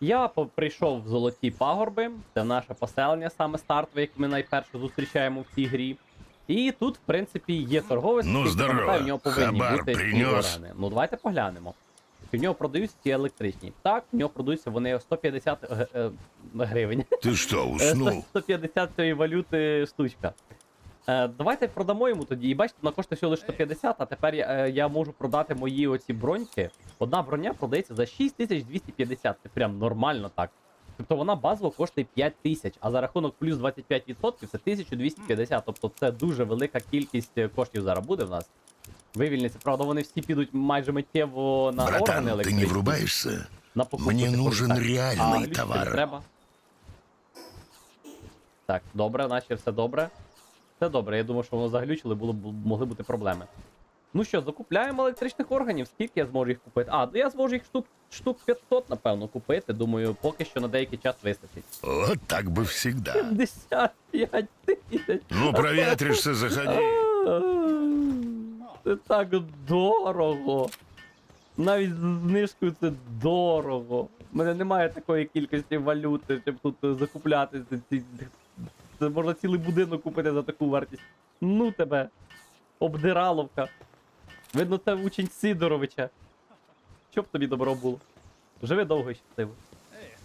Я прийшов в золоті пагорби, це наше поселення, саме стартове, яке ми найперше зустрічаємо в цій грі. І тут, в принципі, є торговець, Ну, який, здорово. в нього повинні Хабар бути принес? Ну, давайте поглянемо. В нього продаються ці електричні. Так, в нього продаються вони 150 г- е, гривень. Ты что, Е, уснул? 150 цієї валюти штучка. Е, давайте продамо йому тоді. І бачите, вона коштує всього лише 150, а тепер я, е, я можу продати мої оці броньки. Одна броня продається за 6250. Це прям нормально так. Тобто вона базово коштує 5000, а за рахунок плюс 25% це 1250. Тобто це дуже велика кількість е, коштів зараз буде в нас. Вивільниться. Правда, вони всі підуть майже миттєво на органи Братан, ты електричні. не врубаешься? На покупку типу, нужен так. реальний а, товар. треба. Так, добре, наче все добре. Все добре, я думаю, що воно заглючило, було б могли бути проблеми. Ну що, закупляємо електричних органів. Скільки я зможу їх купити? А, ну я зможу їх штук, штук 500, напевно, купити. Думаю, поки що на деякий час вистачить. Вот так бы всегда. 55 тисяч. Ну, проветришься, заходи. Це так дорого. Навіть з знижкою це дорого. У мене немає такої кількості валюти, щоб тут закупляти ці- ці. Це можна цілий будинок купити за таку вартість. Ну тебе. Обдираловка. Видно, це учень Сидоровича. Щоб тобі добро було. Живи довго і щасливо.